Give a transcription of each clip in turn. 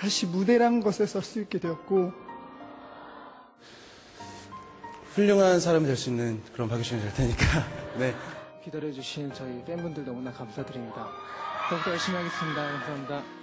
다시 무대라는 것에 설수 있게 되었고 훌륭한 사람이 될 수 있는 그런 박유신이 될 테니까 네 기다려주신 저희 팬분들 너무나 감사드립니다. 더욱더 열심히 하겠습니다. 감사합니다.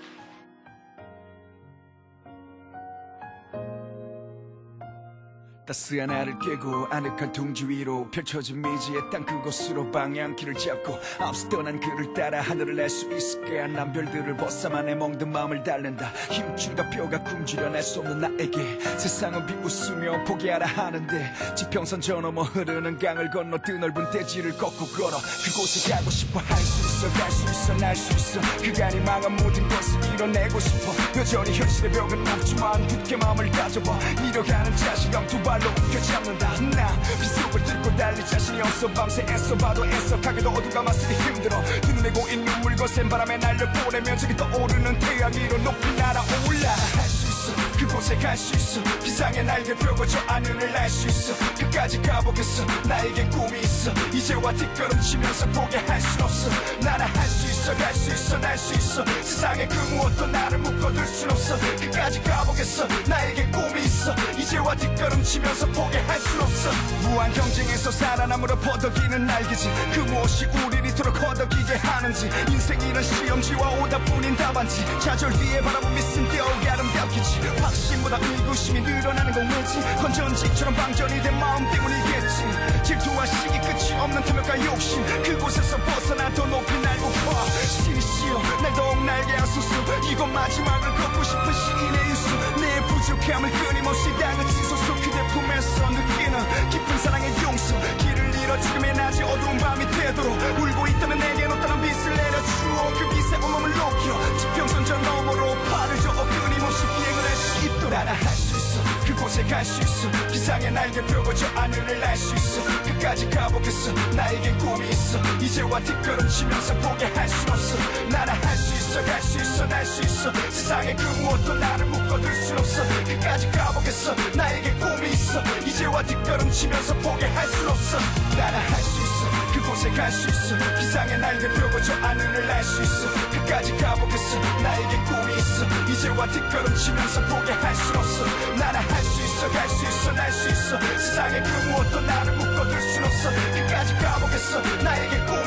따스한 알을 깨고 아늑한 둥지 위로 펼쳐진 미지의 땅 그곳으로 방향키를 잡고 앞서 떠난 그를 따라 하늘을 날수 있을까 난 별들을 벗삼아내 멍든 마음을 달랜다. 힘줄과 뼈가 굶주려 낼 수 없는 나에게 세상은 비웃으며 포기하라 하는데 지평선 저 넘어 흐르는 강을 건너 드넓은 대지를 걷고 걸어 그곳에 가고 싶어. 할 수 있어 갈 수 있어 날 수 있어. 그간이 망한 모든 것을 이뤄내고 싶어. 여전히 현실의 벽은 높지만 굳게 마음을 가져봐. 이뤄가는 자신감 두발 로 움켜잡는다. 나 빗속을 뚫고 달릴 자신이 없어. 밤새 애써 봐도 애써가게도 어두가 맞으니 힘들어. 두 눈에 고인 눈물과 센 바람에 날려보내며 저기 떠오르는 태양 위로 높이 날아올라. 할 수 있어. 그곳에 갈 수 있어. 비상의 날개 펴고 저 하늘을 날 수 있어. 끝까지 가보겠어. 나에겐 꿈이 있어. 이제와 뒷걸음치면서 포기할 순 없어. 나는 할수 있어. 갈 수 있어. 날 수 있어. 세상의 그 무엇도 나를 묶어둘 순 없어. 끝까지 가보겠어. 나에겐 꿈이 있어. 이제와 뒷걸음치면서 포기할 순 없어. 무한 경쟁에서 살아남으로 퍼덕이는 날개지. 그 무엇이 우리를 이토록 허덕이게 하는지. 인생이란 시험지와 오답뿐인 답안지. 좌절 뒤에 바라본 미씀 더욱 아름답겠지. 확신보다 의구심이 늘어나는 건 왜지? 건전지처럼 방전이 된 마음 때문이겠지. 질투와 시기 끝이 없는 탐욕과 욕심. 그곳에서 벗어나 더 높이 날고 봐 신이 씨여 날 더욱 날게 하소서 이곳 마지막을 내 부족함을 끊임없이 다그치소서 그대 품에서 느끼는 깊은 사랑의 용서. 길을 잃어 죽음의 낮이 어두운 밤이 되도록 울고 있다면 내게 어떠한 빛을 내려주어 그 빛에 온몸을 녹여 지평선 저 너머로 팔을 저어 끊임없이 비행을 할 수 있도록 나는 할수 있어. 그곳에 갈 수 있어. 비상의 날개 펴고 저 하늘을 날 수 있어. 끝까지 가보겠어. 나에게 꿈이 있어. 이제와 뒷걸음 치면서 포기할 순 있어 날 수 있어. 세상의 그 무엇도 나를 묶어둘 순 없어. 끝까지 가보겠어. 나에게 꿈이 있어. 이제와 뒷걸음치면서 포기할 순 없어. 나는 할수 있어. 그곳에 갈 수 있어. 비상의 날개 펴고 저 하늘을 날 수 있어. 끝까지 가보겠어. 나에게 꿈이 있어. 이제와 뒷걸음치면서 포기할 순 없어. 나는 할수 있어. 갈 수 있어. 날 수 있어. 세상의 그 무엇도 나를 묶어둘 순 없어. 끝까지 가보겠어. 나에게 꿈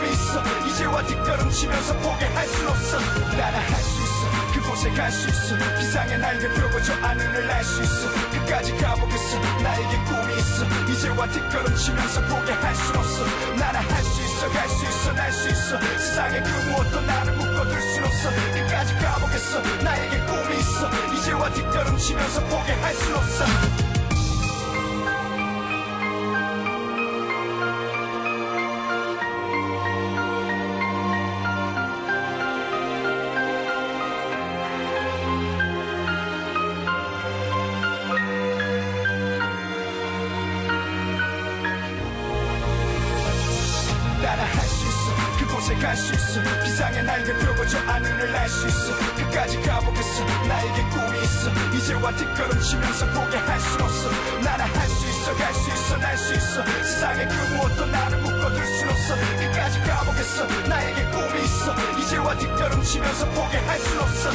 이제와 뒷걸음치면서 포기할 순 없어. 나는 할수 있어. 그곳에 갈 수 있어. 비상의 날개 펴고 저 하늘을 날 수 있어. 끝까지 가보겠어. 나에게 꿈이 있어. 이제와 뒷걸음치면서 포기할 순 없어. 나는 할수 있어. 갈 수 있어. 날 수 있어. 세상의 그 무엇도 나를 묶어둘 순 없어. 끝까지 가보겠어. 나에게 꿈이 있어. 이제와 뒷걸음치면서 포기할 순 없어 갈 수 있어. 비상의 날개 펴고 저 하늘을 날 수 있어. 끝까지 가보겠어. 나에게 꿈이 있어. 이제와 뒷걸음치면서 포기할 순 없어. 나는 할수 있어. 갈 수 있어. 날 수 있어. 세상의 그 무엇도 나를 묶어둘 순 없어. 끝까지 가보겠어. 나에게 꿈이 있어. 이제와 뒷걸음치면서 포기할 순 없어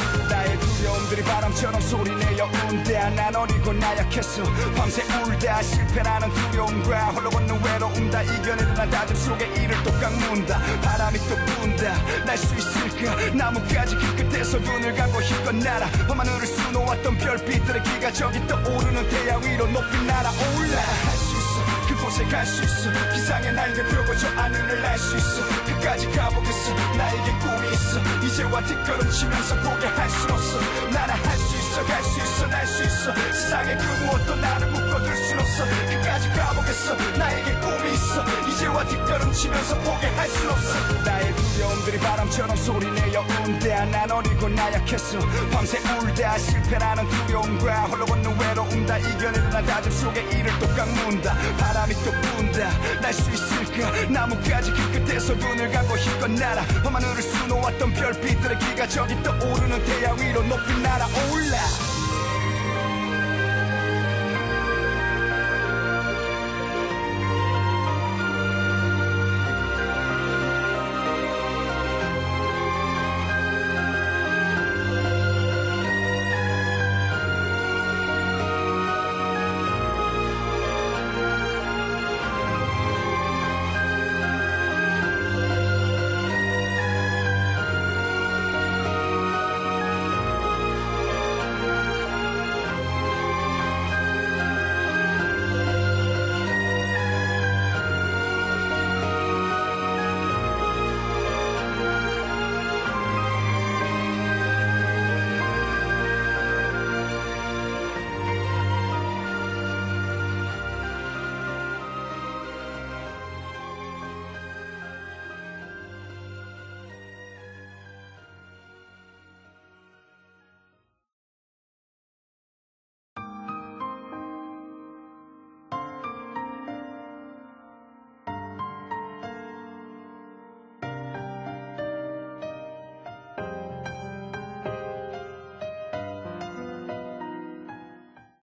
바람처럼 소리내어 운다 난 어리고 나약했어. 밤새 울다 실패라는 두려움과 홀로 걷는 외로움 다. 이겨내는 난 다짐 속에 이를 또 깎는다. 바람이 또 분다. 날 수 있을까? 나뭇가지 그 끝에서 눈을 감고 힘껏 날아 밤하늘을 수놓았던 별빛들의 기가 저기 떠오르는 태양 위로 높이 날아올라 곳에 갈 수 있어. 비상의 날개 펴고 저 하늘을 날 수 있어. 끝까지 가보겠어. 나에게 꿈이 있어. 이제와 뒷걸음 치면서 포기할 순 없어. 나는 할 수 있어 갈 수 있어 날 수 있어. 세상의 그 무엇도 나를 묶어둘 순 없어. 끝까지 가보겠어. 나에게 꿈이 있어. 이제와 뒷걸음 치면서 포기할 순 없어 나의 두려움들이 바람처럼 소리내어 운다 난 어리고 나약했어. 밤새 울다 실패라는 두려움과 홀로 걷는 외로움 다. 이겨내는 난 다짐 속에 이를 또 깎는다. 바람이 또 분다. 날 수 있을까? 나뭇가지 그 끝에서 눈을 감고 힘껏 날아 밤하늘을 수놓았던 별빛들의 기가 저기 떠오르는 태양 위로 높이 날아올라